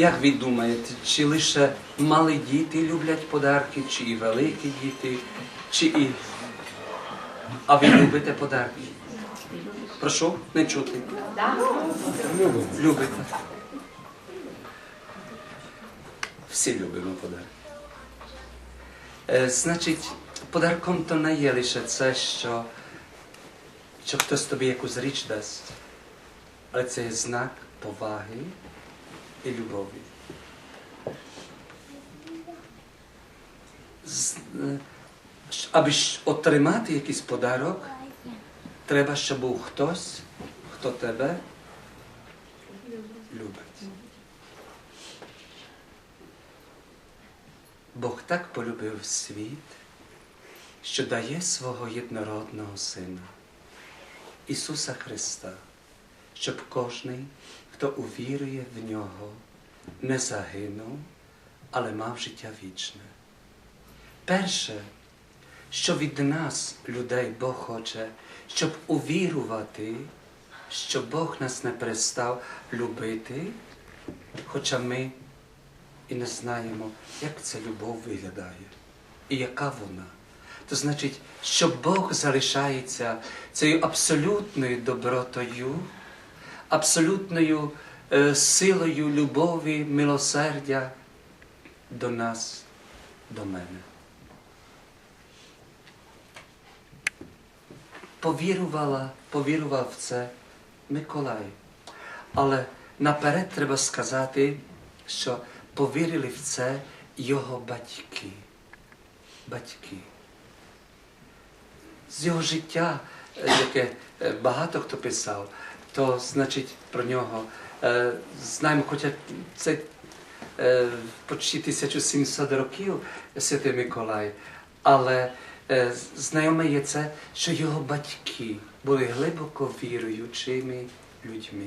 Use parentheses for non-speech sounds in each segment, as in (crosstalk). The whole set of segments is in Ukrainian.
Як ви думаєте, чи лише малі діти люблять подарки, чи і великі діти, чи і. А ви любите подарки? Прошу, не чути. Любите. Всі любимо подарки. Е, значить, подарком то не є лише це, що, що хтось тобі якусь річ дасть, але це є знак поваги і любові. Е, Аби отримати якийсь подарок, треба, щоб був хтось, хто тебе любить. Бог так полюбив світ, що дає свого єднородного Сина, Ісуса Христа, щоб кожний, хто увірує в Нього, не загинув, але мав життя вічне. Перше, що від нас, людей, Бог хоче, щоб увірувати, що Бог нас не перестав любити, хоча ми і не знаємо, як ця любов виглядає і яка вона. То значить, що Бог залишається цією абсолютною добротою, абсолютною е, силою любові, милосердя до нас, до мене. Повірувала, повірував в це Миколай. Але наперед треба сказати, що повірили в це його батьки. Батьки. З його життя, е, яке е, багато хто писав, то значить про нього е, знаємо, хоча це е, почти 1700 років Святий Миколай, але е, знайоме є це, що його батьки були глибоко віруючими людьми.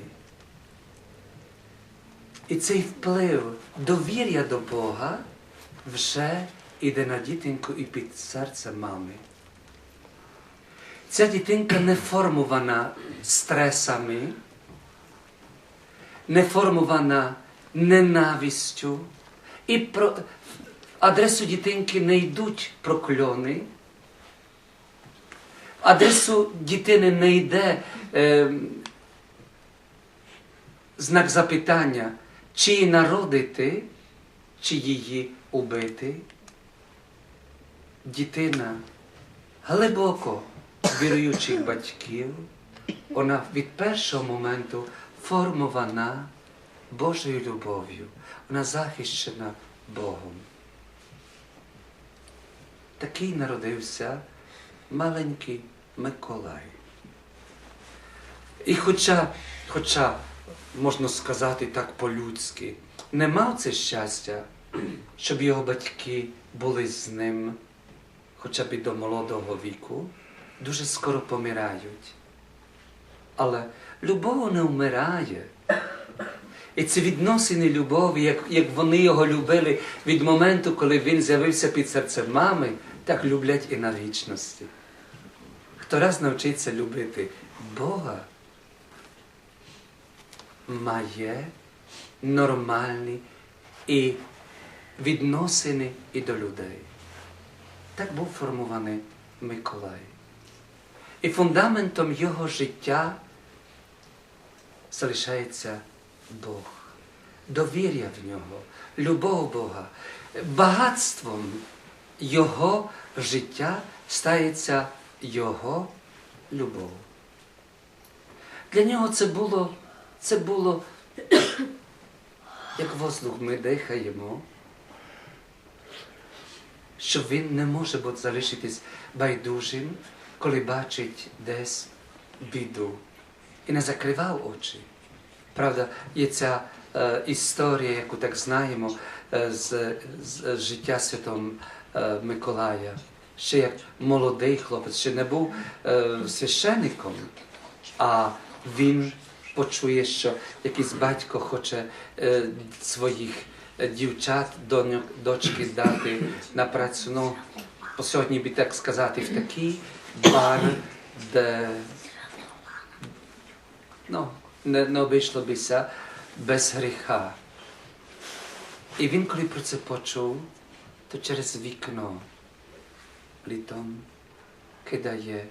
І цей вплив довір'я до Бога вже йде на дітинку і під серце мами. Ця дитинка не формована стресами, не формована ненавистю, і про адресу дитинки не йдуть прокльони. Адресу дитини не йде е, знак запитання, чи її народити, чи її убити. Дитина глибоко віруючих батьків, вона від першого моменту формована Божою любов'ю, вона захищена Богом. Такий народився маленький Миколай. І хоча, хоча, можна сказати так по-людськи, не мав це щастя, щоб його батьки були з ним хоча б і до молодого віку, дуже скоро помирають. Але любов не вмирає. І ці відносини любові, як, як вони його любили від моменту, коли він з'явився під серцем мами, так люблять і на вічності. Хто раз навчиться любити Бога, має нормальні і відносини і до людей. Так був формований Миколай. І фундаментом його життя залишається Бог, довір'я в нього, любов Бога. Багатством його життя стається його любов. Для нього це було, це було як воздух ми дихаємо, що він не може бути залишитись байдужим, коли бачить десь біду. І не закривав очі. Правда, є ця е, історія, яку так знаємо е, з, з життя Святого е, Миколая. Ще як молодий хлопець, ще не був е, священником, а він почує, що якийсь батько хоче е, своїх дівчат, доньок, дочки дати на працю. Ну, по сьогодні би так сказати, в такий бар, де ну, не, не обійшло бися без гріха. І він, коли про це почув, то через вікно літом кидає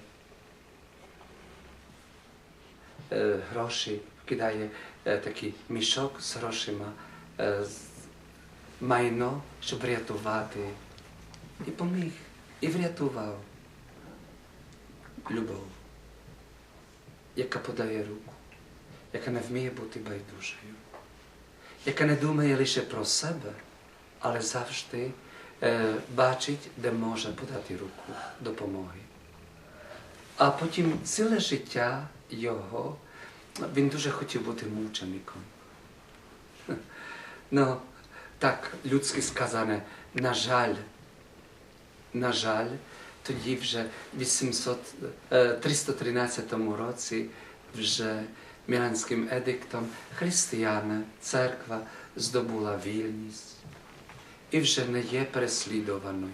е, гроші, кидає е, такий мішок з грошима, е, з майно, щоб врятувати. І поміг, і врятував любов, яка подає руку, яка не вміє бути байдужою, яка не думає лише про себе, але завжди е, бачить, де може подати руку допомоги. А потім ціле життя його, він дуже хотів бути мучеником. Ну, так людськи сказане, на жаль, на жаль, тоді вже в 800, е, 313 році вже Міланським едиктом християни, церква здобула вільність і вже не є переслідуваною.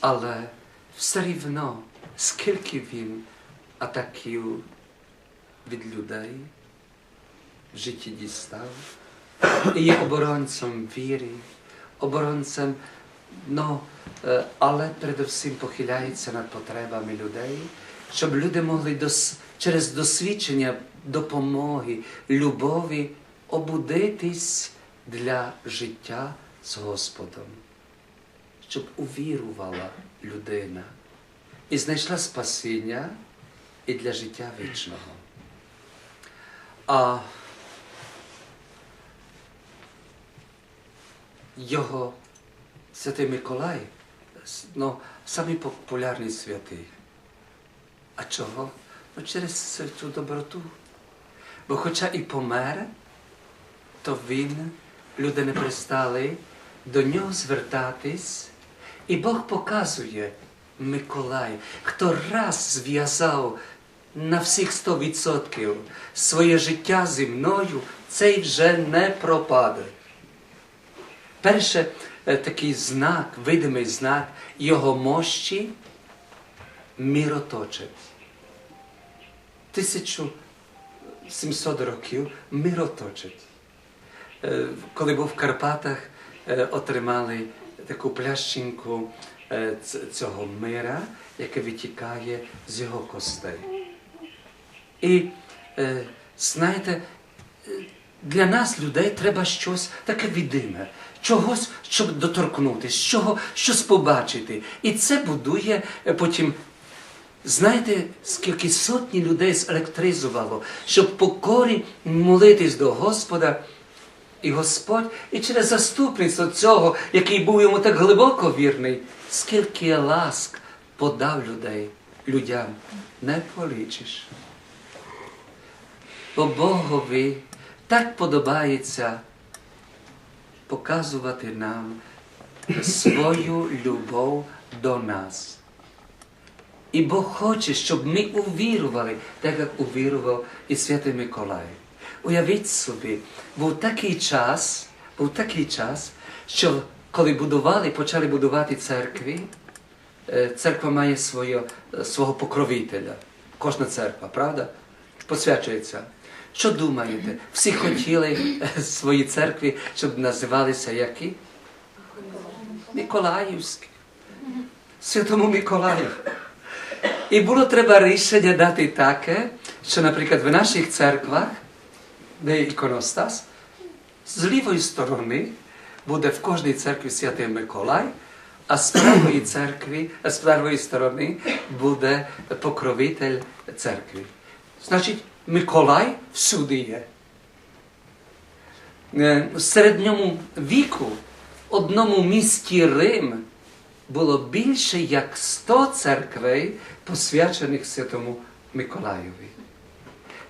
Але все рівно, скільки він атаків від людей в житті дістав, і є оборонцем віри, оборонцем, ну, але передусім похиляється над потребами людей, щоб люди могли дос, через досвідчення допомоги, любові обудитись для життя з Господом, щоб увірувала людина і знайшла спасіння і для життя вічного. А його Святий Миколай, ну, самий популярний святий. А чого? Ну, через цю доброту. Бо хоча і помер, то він, люди не пристали до нього звертатись, і Бог показує Миколай, хто раз зв'язав на всіх 100% своє життя зі мною, цей вже не пропаде. Перше такий знак, видимий знак його мощі мироточець. 1700 років мироточець. Е, Коли був в Карпатах, е, отримали таку плящинку е, цього мира, яке витікає з його костей. І е, знаєте, е, для нас, людей, треба щось таке відиме, чогось, щоб доторкнутися, чого, щось побачити. І це будує е, потім. Знаєте, скільки сотні людей зелектризувало, щоб покорі молитись до Господа. І Господь, і через заступництво цього, який був йому так глибоко вірний, скільки ласк подав людей, людям, не полічиш. Бо Богові так подобається показувати нам свою любов до нас. І Бог хоче, щоб ми увірували, так як увірував і Святий Миколай. Уявіть собі, був такий час, був такий час, що коли будували, почали будувати церкви, е, церква має своє, е, свого покровителя. Кожна церква, правда? Посвячується. Що думаєте? Всі хотіли е, свої церкви, щоб називалися які? Миколаївські. Святому Миколаю. І було треба рішення дати таке, що, наприклад, в наших церквах, де іконостас, з лівої сторони буде в кожній церкві Святий Миколай, а з правої церкви, з правої сторони буде покровитель церкви. Значить, Миколай всюди є. В середньому віку в одному місті Рим було більше як 100 церквей, посвячених Святому Миколаєві.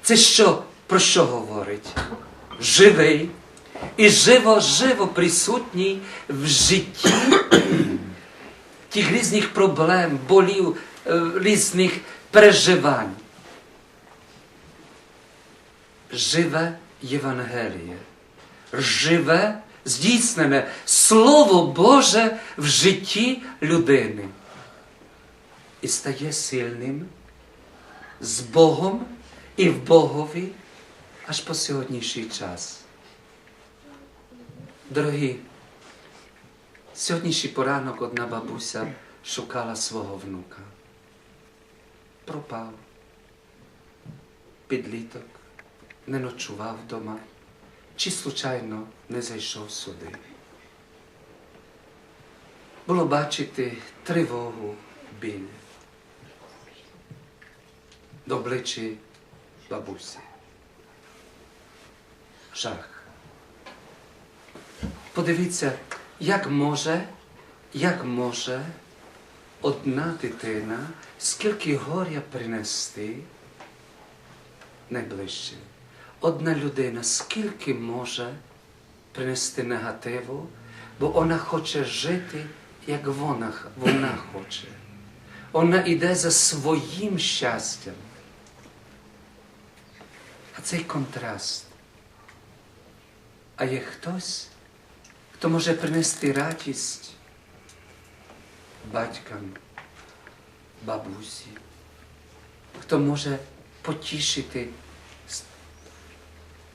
Це що, про що говорить? Живий і живо-живо присутній в житті тих різних проблем, болів, е, різних переживань. Живе Євангеліє, живе, здійснене Слово Боже в житті людини і стає сильним з Богом і в Богові аж по сьогоднішній час. Дорогі, сьогоднішній поранок одна бабуся шукала свого внука. Пропав. Підліток, не ночував вдома, чи случайно не зайшов сюди. Було бачити тривогу, біль. До обличчя бабусі. Жах. Подивіться, як може, як може одна дитина скільки горя принести найближчим. Одна людина скільки може принести негативу, бо вона хоче жити, як вона, вона хоче. Вона йде за своїм щастям. А цей контраст. А є хтось, хто може принести радість батькам, бабусі, хто може потішити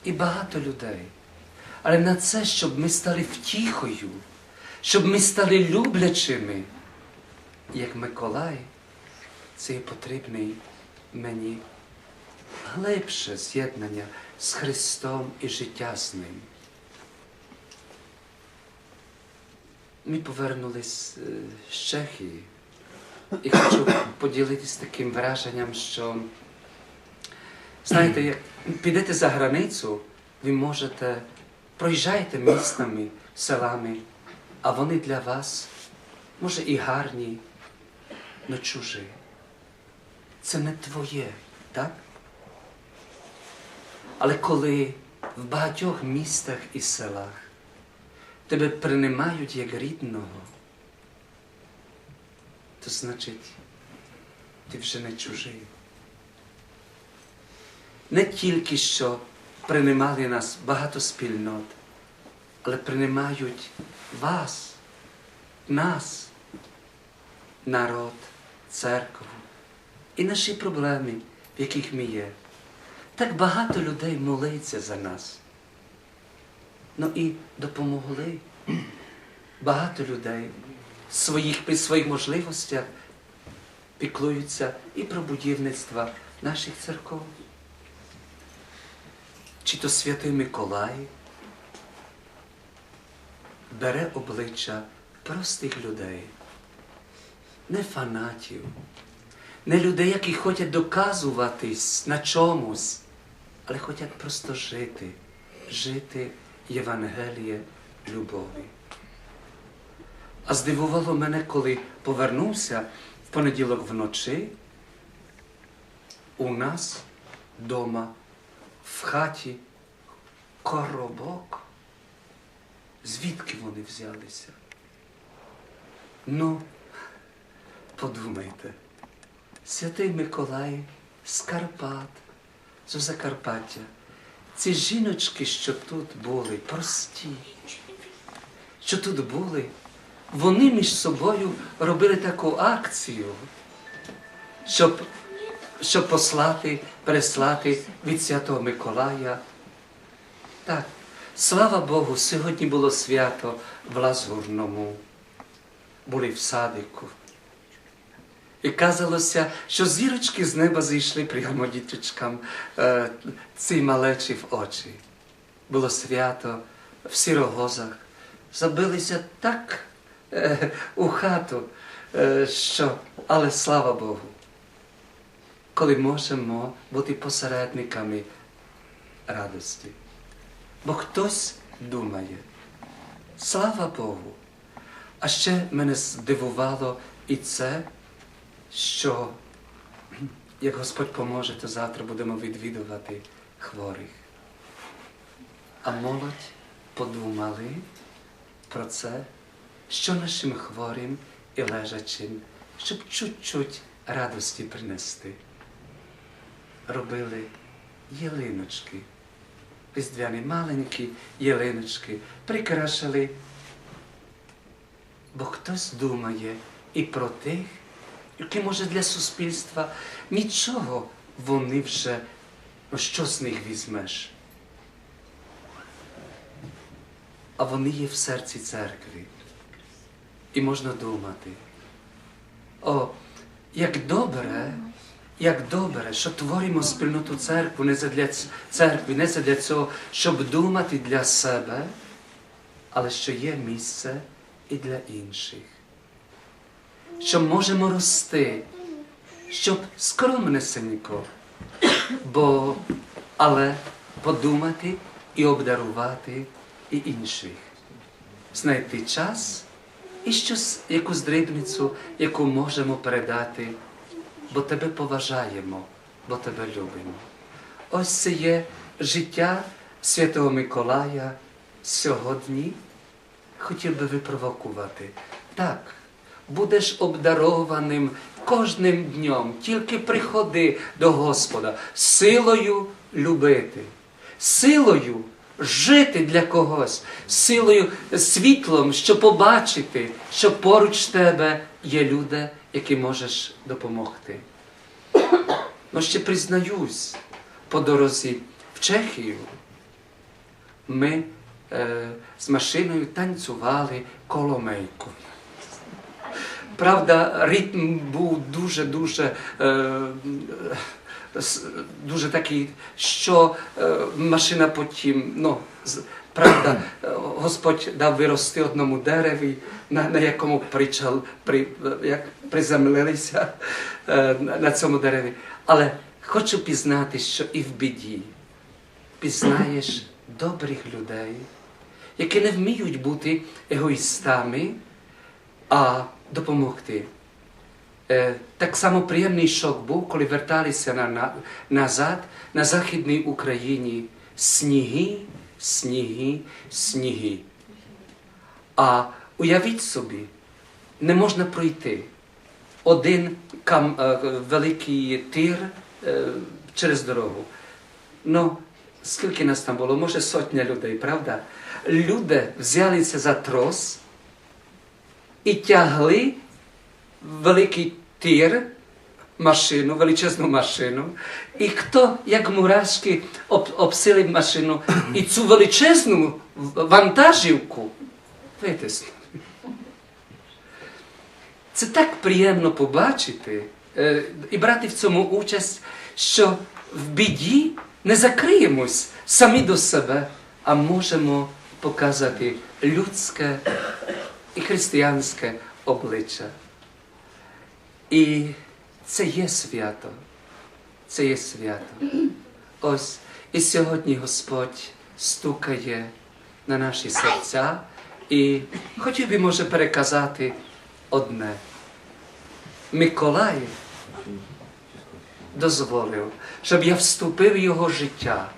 і багато людей. Але на це, щоб ми стали втіхою, щоб ми стали люблячими, як Миколай, це є потрібний мені глибше з'єднання з Христом і життя з Ним. Ми повернулись е, з Чехії і хочу поділитися таким враженням, що знаєте, підете за границю, ви можете проїжджаєте містами, селами, а вони для вас, може, і гарні, але чужі. Це не твоє, так? Але коли в багатьох містах і селах тебе приймають як рідного, то значить, ти вже не чужий. Не тільки що приймали нас багато спільнот, але приймають вас, нас, народ, церкву і наші проблеми, в яких ми є. Так багато людей молиться за нас. Ну і допомогли. Багато людей своїх, при своїх можливостях піклуються і про будівництво наших церков. Чи то святий Миколай бере обличчя простих людей, не фанатів, не людей, які хочуть доказуватись на чомусь, але хочуть просто жити, жити Євангеліє любові. А здивувало мене, коли повернувся в понеділок вночі, у нас вдома, в хаті коробок. Звідки вони взялися? Ну, подумайте, святий Миколай з Карпат, з Закарпаття. Ці жіночки, що тут були, прості, що тут були, вони між собою робили таку акцію, щоб, щоб послати, переслати від Святого Миколая. Так, слава Богу, сьогодні було свято в Лазурному, були в садику. І казалося, що зірочки з неба зійшли прямо діточкам е, ці малечі в очі. Було свято в сірогозах. Забилися так е, у хату, е, що, але слава Богу, коли можемо бути посередниками радості. Бо хтось думає, слава Богу. А ще мене здивувало і це, що як Господь поможе, то завтра будемо відвідувати хворих. А молодь подумали про це, що нашим хворим і лежачим, щоб чуть-чуть радості принести. Робили ялиночки, різдвяні маленькі ялиночки, прикрашали. Бо хтось думає і про тих, які, може, для суспільства нічого вони вже, що з них візьмеш? а вони є в серці церкви. І можна думати. О, як добре, як добре, що творимо спільноту церкви, не задля церкви, не задля цього, щоб думати для себе, але що є місце і для інших. Що можемо рости, щоб скромнесенько, бо але подумати і обдарувати і інших, знайти час і щось, якусь дрібницю, яку можемо передати, бо тебе поважаємо, бо тебе любимо. Ось це є життя Святого Миколая сьогодні. Хотів би випровокувати. Так, будеш обдарованим кожним днем, тільки приходи до Господа силою любити, силою жити для когось, силою світлом, що побачити, що поруч тебе є люди, які можеш допомогти. Ну ще признаюсь, по дорозі в Чехію ми е, з машиною танцювали коломейку. Правда, ритм був дуже-дуже е, дуже такий, що е, машина потім, ну, правда, (clears throat) Господь дав вирости одному дереві, на, на якому причал, при, як приземлилися е, на на цьому дереві. Але хочу пізнати, що і в біді пізнаєш добрих людей, які не вміють бути егоїстами, а допомогти. Е, Так само приємний шок був, коли верталися на, на, назад на Західній Україні сніги, сніги, сніги. А уявіть собі, не можна пройти. Один кам, е, великий тир е, через дорогу. Ну, скільки нас там було? Може сотня людей, правда? Люди взялися за трос і тягли великий тир, машину, величезну машину. І хто, як мурашки, обсилив машину і цю величезну в- вантажівку витиснули. Це так приємно побачити е, і брати в цьому участь, що в біді не закриємось самі до себе, а можемо показати людське і християнське обличчя. І це є свято. Це є свято. Ось і сьогодні Господь стукає на наші серця і хотів би, може, переказати одне. Миколай дозволив, щоб я вступив в його життя.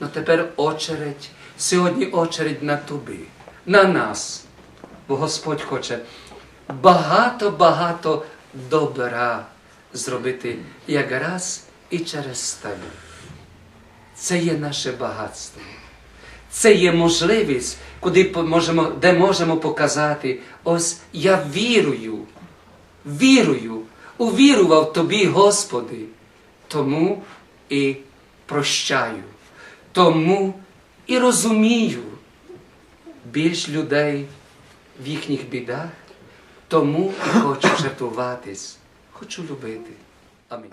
Ну тепер очередь, сьогодні очередь на тобі, на нас. Бо Господь хоче багато-багато добра зробити якраз і через тебе. Це є наше багатство. Це є можливість, куди можемо, де можемо показати, ось я вірую, вірую, увірував тобі, Господи, тому і прощаю, тому і розумію більш людей в їхніх бідах, тому і хочу жертвуватись, хочу любити. Амінь.